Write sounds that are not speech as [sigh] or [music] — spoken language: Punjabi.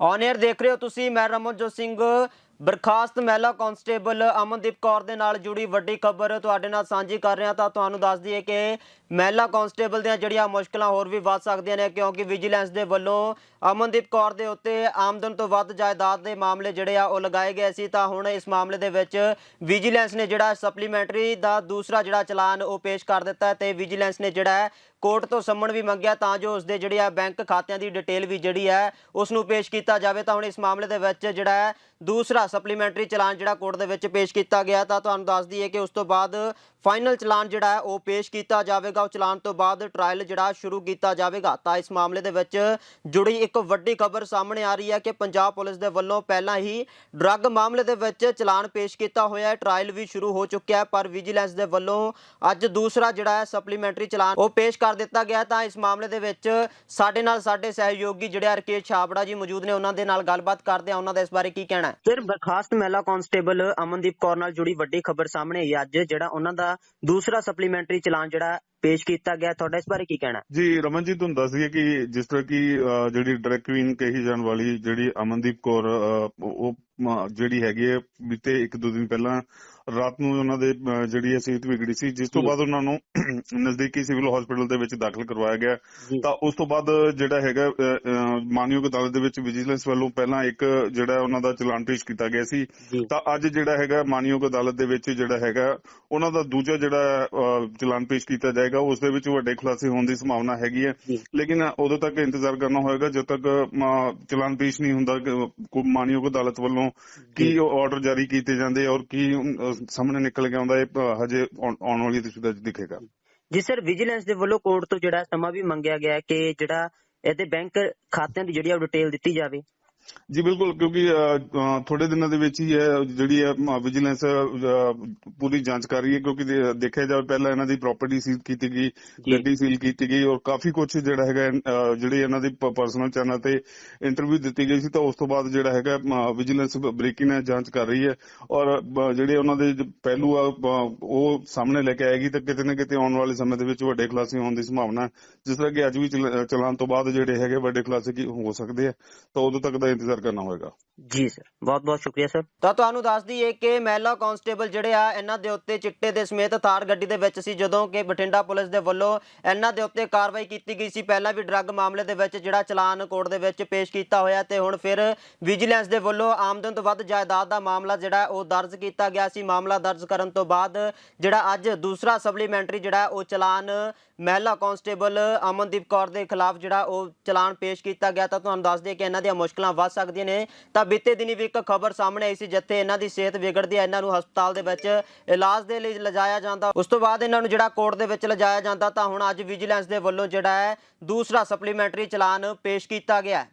ਔਨ 에ਅਰ ਦੇਖ ਰਹੇ ਹੋ ਤੁਸੀਂ ਮੈਂ ਰਮਨਜੋਤ ਸਿੰਘ ਬਰਖਾਸਤ ਮਹਿਲਾ ਕਾਂਸਟੇਬਲ ਅਮਨਦੀਪ ਕੌਰ ਦੇ ਨਾਲ ਜੁੜੀ ਵੱਡੀ ਖਬਰ ਤੁਹਾਡੇ ਨਾਲ ਸਾਂਝੀ ਕਰ ਰਿਹਾ ਤਾਂ ਤੁਹਾਨੂੰ ਦੱਸ ਦਈਏ ਕਿ ਮਹਿਲਾ ਕਾਂਸਟੇਬਲ ਦੀਆਂ ਜਿਹੜੀਆਂ ਮੁਸ਼ਕਲਾਂ ਹੋਰ ਵੀ ਵੱਧ ਸਕਦੀਆਂ ਨੇ ਕਿਉਂਕਿ ਵਿਜੀਲੈਂਸ ਦੇ ਵੱਲੋਂ ਅਮਨਦੀਪ ਕੌਰ ਦੇ ਉੱਤੇ ਆਮਦਨ ਤੋਂ ਵੱਧ ਜਾਇਦਾਦ ਦੇ ਮਾਮਲੇ ਜਿਹੜੇ ਆ ਉਹ ਲਗਾਏ ਗਏ ਸੀ ਤਾਂ ਹੁਣ ਇਸ ਮਾਮਲੇ ਦੇ ਵਿੱਚ ਵਿਜੀਲੈਂਸ ਨੇ ਜਿਹੜਾ ਸਪਲੀਮੈਂਟਰੀ ਦਾ ਦੂਸਰਾ ਜਿਹੜਾ ਚਲਾਨ ਉਹ ਪੇਸ਼ ਕਰ ਦਿੱਤਾ ਹੈ ਤੇ ਵਿਜੀਲੈਂਸ ਨੇ ਜਿਹੜਾ ਕੋਰਟ ਤੋਂ ਸੰਮਣ ਵੀ ਮੰਗਿਆ ਤਾਂ ਜੋ ਉਸਦੇ ਜਿਹੜੇ ਆ ਬੈਂਕ ਖਾਤਿਆਂ ਦੀ ਡਿਟੇਲ ਵੀ ਜਿਹੜੀ ਹੈ ਉਸ ਨੂੰ ਪੇਸ਼ ਕੀਤਾ ਜਾਵੇ ਤਾਂ ਹੁਣ ਇਸ ਮਾਮਲੇ ਦੇ ਵਿੱਚ ਜਿਹੜਾ ਦੂਸਰਾ ਸਪਲੀਮੈਂਟਰੀ ਚਲਾਨ ਜਿਹੜਾ ਕੋਰਟ ਦੇ ਵਿੱਚ ਪੇਸ਼ ਕੀਤਾ ਗਿਆ, ਤਾਂ ਤੁਹਾਨੂੰ ਦੱਸ ਦਈਏ ਕਿ ਉਸ ਤੋਂ ਬਾਅਦ ਫਾਈਨਲ ਚਲਾਨ ਜਿਹੜਾ ਹੈ, ਉਹ ਪੇਸ਼ ਕੀਤਾ ਜਾਵੇਗਾ। ਉਹ ਚਲਾਨ ਤੋਂ ਬਾਅਦ ਟ੍ਰਾਇਲ ਜਿਹੜਾ ਸ਼ੁਰੂ ਕੀਤਾ ਜਾਵੇਗਾ। ਤਾਂ ਇਸ ਮਾਮਲੇ ਦੇ ਵਿੱਚ ਜੁੜੀ ਇੱਕ ਵੱਡੀ ਖਬਰ ਸਾਹਮਣੇ ਆ ਰਹੀ ਹੈ ਕਿ ਪੰਜਾਬ ਪੁਲਿਸ ਦੇ ਵੱਲੋਂ ਪਹਿਲਾਂ ਹੀ ਡਰੱਗ ਮਾਮਲੇ ਦੇ ਵਿੱਚ ਚਲਾਨ ਪੇਸ਼ ਕੀਤਾ ਹੋਇਆ ਹੈ। ਟ੍ਰਾਇਲ ਵੀ ਸ਼ੁਰੂ ਹੋ ਚੁੱਕਿਆ ਹੈ, ਪਰ ਵਿਜੀਲੈਂਸ ਦੇ ਵੱਲੋਂ ਅੱਜ ਦੂਸਰਾ ਜਿਹੜਾ ਹੈ ਸਪਲੀਮੈਂਟਰੀ ਚਲਾਨ ਉਹ ਪੇਸ਼ ਕਰ ਦਿੱਤਾ ਗਿਆ ਤਾਂ ਇਸ ਮਾਮਲੇ ਦੇ ਵਿੱਚ ਸਾਡੇ ਨਾਲ ਸਾਡੇ ਸਹਿਯੋਗੀ ਜਿਹੜੇ ਰਕੇਸ਼ ਛਾਬੜਾ ਜੀ ਮੌਜੂਦ ਨੇ, ਉਹਨਾਂ ਦੇ ਨਾਲ ਗੱਲਬਾਤ ਕਰਦੇ ਆ ਉਹਨਾਂ ਦਾ ਇਸ ਬਾਰੇ ਕੀ ਕਹਿਣਾ ਹੈ? ਸਰ ਬਰਖਾਸਤ ਮਹਿਲਾ ਕਾਂਸਟੇਬਲ ਅਮਨਦੀਪ ਕੌਰ ਨਾਲ ਜੁੜੀ ਵੱਡੀ ਖਬਰ ਸਾਹਮਣੇ ਆਈ ਅੱਜ, ਜਿਹੜਾ ਉਹਨਾਂ ਦਾ ਦੂਸਰਾ ਸਪਲੀਮੈਂਟਰੀ ਚਲਾਨ ਜਿਹੜਾ ਪੇਸ਼ ਕੀਤਾ ਗਿਆ। ਤੁਹਾਡਾ ਇਸ ਬਾਰੇ ਕੀ ਕਹਿਣਾ? ਜੀ ਰਮਨ ਜੀ ਤੁਹਾਨੂੰ ਦੱਸ ਦਈਏ ਕਿ ਜਿਸ ਤਰ੍ਹਾਂ ਕਿ ਜਿਹੜੀ ਕੁਈਨ ਕਹੀ ਜਾਣ ਵਾਲੀ ਜਿਹੜੀ ਅਮਨਦੀਪ ਕੌਰ ਉਹ ਜਿਹੜੀ ਹੈਗੀ ਹੈ ਬੀਤੇ ਇੱਕ ਦੋ ਦਿਨ ਪਹਿਲਾਂ ਰਾਤ ਨੂੰ ਉਹਨਾਂ ਦੇ ਜਿਹੜੀ ਹੈ ਸਿਹਤ ਵਿਗੜੀ ਸੀ ਜਿਸ ਤੋਂ। ਬਾਅਦ ਉਹਨਾਂ ਨੂੰ [clears throat] ਨਜ਼ਦੀਕੀ ਸਿਵਲ ਹਸਪੀਟਲ ਦੇ ਵਿੱਚ ਦਾਖਲ ਕਰਵਾਇਆ ਗਿਆ। ਤਾਂ ਉਸ ਤੋਂ ਬਾਅਦ ਜਿਹੜਾ ਹੈਗਾ ਮਾਨਯੋਗ ਅਦਾਲਤ ਦੇ ਵਿੱਚ ਵਿਜੀਲੈਂਸ ਵੱਲੋਂ ਪਹਿਲਾਂ ਇੱਕ ਜਿਹੜਾ ਉਹਨਾਂ ਦਾ ਚਲਾਨ ਪੇਸ਼ ਕੀਤਾ ਗਿਆ ਸੀ। ਤਾਂ ਅੱਜ ਜਿਹੜਾ ਹੈਗਾ ਮਾਨਯੋਗ ਅਦਾਲਤ ਦੇ ਵਿੱਚ ਜਿਹੜਾ ਹੈਗਾ ਉਹਨਾਂ ਦਾ ਦੂਜਾ ਜਿਹੜਾ ਚਲਾਨ ਪੇਸ਼ ਕੀਤਾ ਜਾਏਗਾ ਉਸ ਦੇ ਵਿੱਚ ਵੱਡੇ ਖੁਲਾਸੇ ਹੋਣ ਦੀ ਸੰਭਾਵਨਾ ਹੈਗੀ ਹੈ। ਲੇਕਿਨ ਉਦੋਂ ਤੱਕ ਇੰਤਜ਼ਾਰ ਕਰਨਾ ਹੋਏਗਾ ਜਦ ਤੱਕ ਚਲਾਨ ਪੇਸ਼ ਨਹੀਂ ਹੁੰਦਾ ਮਾਨਯੋਗ ਅਦਾਲਤ ਵੱਲੋਂ ਕੀ ਆਰਡਰ ਜਾਰੀ ਕੀਤੇ ਜਾਂਦੇ ਔਰ ਕੀ ਸਾਹਮਣੇ ਨਿਕਲ ਕੇ ਆਉਂਦਾ ਇਹ ਹਜੇ ਆਉਣ ਵਾਲੀ ਤਸਵੀਰਾਂ ਦਿਖੇਗਾ। ਜੀ। ਸਰ ਵਿਜੀਲੈਂਸ ਦੇ ਵੱਲੋਂ ਕੋਰਟ ਤੋਂ ਜਿਹੜਾ ਸਮਾਂ ਵੀ ਮੰਗਿਆ ਗਿਆ ਹੈ ਕਿ ਜਿਹੜਾ ਇਹਦੇ ਬੈਂਕ ਖਾਤਿਆਂ ਦੀ ਜਿਹੜੀ ਆ ਡਿਟੇਲ ਦਿੱਤੀ ਜਾਵੇ। ਜੀ ਬਿਲਕੁਲ ਕਿਉਂਕਿ ਥੋੜੇ ਦਿਨਾਂ ਦੇ ਵਿੱਚ ਹੀ ਹੈ ਜਿਹੜੀ ਹੈ ਵਿਜੀਲੈਂਸ ਪੂਰੀ ਜਾਂਚ ਕਰ ਰਹੀ ਹੈ ਕਿਉਂਕਿ ਦੇਖਿਆ ਜਾਵੇ ਪਹਿਲਾਂ ਇਹਨਾਂ ਦੀ ਪ੍ਰਾਪਰਟੀ ਸੀਲ ਕੀਤੀ ਗਈ। ਗੱਡੀ ਸੀਲ ਕੀਤੀ ਗਈ ਔਰ ਕਾਫੀ ਕੁਝ ਜਿਹੜਾ ਹੈਗਾ ਜਿਹੜੇ ਇਹਨਾਂ ਦੀ ਪਰਸਨਲ ਚੈਨਲ ਤੇ ਇੰਟਰਵਿਊ ਦਿੱਤੀ ਗਈ ਸੀ ਤਾਂ ਉਸ ਤੋਂ ਬਾਅਦ ਜਿਹੜਾ ਹੈਗਾ ਵਿਜੀਲੈਂਸ ਬਰੀਕੀ ਨਾਲ ਜਾਂਚ ਕਰ ਰਹੀ ਹੈ ਔਰ ਜਿਹੜੇ ਉਹਨਾਂ ਦੇ ਪਹਿਲੂ ਆ ਉਹ ਸਾਹਮਣੇ ਲੈ ਕੇ ਆਏਗੀ ਤਾਂ ਕਿਤੇ ਨਾ ਕਿਤੇ ਆਉਣ ਵਾਲੇ ਸਮੇਂ ਦੇ ਵਿੱਚ ਵੱਡੇ ਖੁਲਾਸੇ ਹੋਣ ਦੀ ਸੰਭਾਵਨਾ ਹੈ ਜਿਸ ਤਰ੍ਹਾਂ ਕਿ ਅੱਜ ਵੀ ਚਲ- ਚਲਾਨ ਤੋਂ ਬਾਅਦ ਜਿਹੜੇ ਹੈਗੇ ਵੱਡੇ ਖੁਲਾਸੇ ਕੀ ਹੋ ਸਕਦੇ ਆ ਤਾਂ ਉਦੋਂ ਤੱਕ ਦਾ ਇੰਤਜ਼ਾਰ ਕਰਨਾ ਹੋਏਗਾ। ਜੀ ਸਰ ਬਹੁਤ ਬਹੁਤ ਸ਼ੁਕਰੀਆ ਸਰ। ਤਾਂ ਤੁਹਾਨੂੰ ਦੱਸ ਦਈਏ ਕਿ ਮਹਿਲਾ ਕਾਂਸਟੇਬਲ ਜਿਹੜੇ ਆ ਇਹਨਾਂ ਦੇ ਉੱਤੇ ਚਿੱਟੇ ਦੇ ਸਮੇਤ ਥਾਰ ਗੱਡੀ ਦੇ ਵਿੱਚ ਸੀ ਜਦੋਂ ਕਿ ਬਠਿੰਡਾ ਪੁਲਿਸ ਦੇ ਵੱਲੋਂ ਇਹਨਾਂ ਦੇ ਉੱਤੇ ਕਾਰਵਾਈ ਕੀਤੀ ਗਈ ਸੀ। ਪਹਿਲਾਂ ਵੀ ਡਰੱਗ ਮਾਮਲੇ ਦੇ ਵਿੱਚ ਜਿਹੜਾ ਚਲਾਨ ਕੋਰਟ ਦੇ ਵਿੱਚ ਪੇਸ਼ ਕੀਤਾ ਹੋਇਆ ਤੇ ਹੁਣ ਫਿਰ ਵਿਜੀਲੈਂਸ ਦੇ ਵੱਲੋਂ ਆਮਦਨ ਤੋਂ ਵੱਧ ਜਾਇਦਾਦ ਦਾ ਮਾਮਲਾ ਜਿਹੜਾ ਉਹ ਦਰਜ ਕੀਤਾ ਗਿਆ ਸੀ। ਮਾਮਲਾ ਦਰਜ ਕਰਨ ਤੋਂ ਬਾਅਦ ਜਿਹੜਾ ਅੱਜ ਦੂਸਰਾ ਸਪਲੀਮੈਂਟਰੀ ਜਿਹੜਾ ਉਹ ਚਲਾਨ ਮਹਿਲਾ ਕਾਂਸਟੇਬਲ ਅਮਨਦੀਪ ਕੌਰ ਦੇ ਖਿਲਾਫ ਜਿਹੜਾ ਉਹ ਚਲਾਨ ਪੇਸ਼ ਕੀਤਾ ਗਿਆ। ਤਾਂ ਤੁਹਾਨੂੰ ਦੱਸ ਦਈਏ ਕਿ ਇਹਨਾਂ ਦੀਆਂ ਮੁਸ਼ਕਲਾਂ ਵੱਧ ਸਕਦੀਆਂ ਨੇ। ਤਾਂ ਬੀਤੇ ਦਿਨੀ ਵੀ ਇੱਕ ਖਬਰ ਸਾਹਮਣੇ ਆਈ ਸੀ, ਜਿੱਥੇ ਇਹਨਾਂ ਦੀ ਸਿਹਤ ਵਿਗੜਦੀ ਹੈ ਇਹਨਾਂ ਨੂੰ ਹਸਪਤਾਲ ਦੇ ਵਿੱਚ ਇਲਾਜ ਦੇ ਲਈ ਲਿਜਾਇਆ ਜਾਂਦਾ। ਉਸ ਤੋਂ ਬਾਅਦ ਇਹਨਾਂ ਨੂੰ ਜਿਹੜਾ ਕੋਰਟ ਦੇ ਵਿੱਚ ਲਿਜਾਇਆ ਜਾਂਦਾ, ਤਾਂ ਹੁਣ ਅੱਜ ਵਿਜੀਲੈਂਸ ਦੇ ਵੱਲੋਂ ਜਿਹੜਾ ਹੈ, ਦੂਸਰਾ ਸਪਲੀਮੈਂਟਰੀ ਚਲਾਨ ਪੇਸ਼ ਕੀਤਾ ਗਿਆ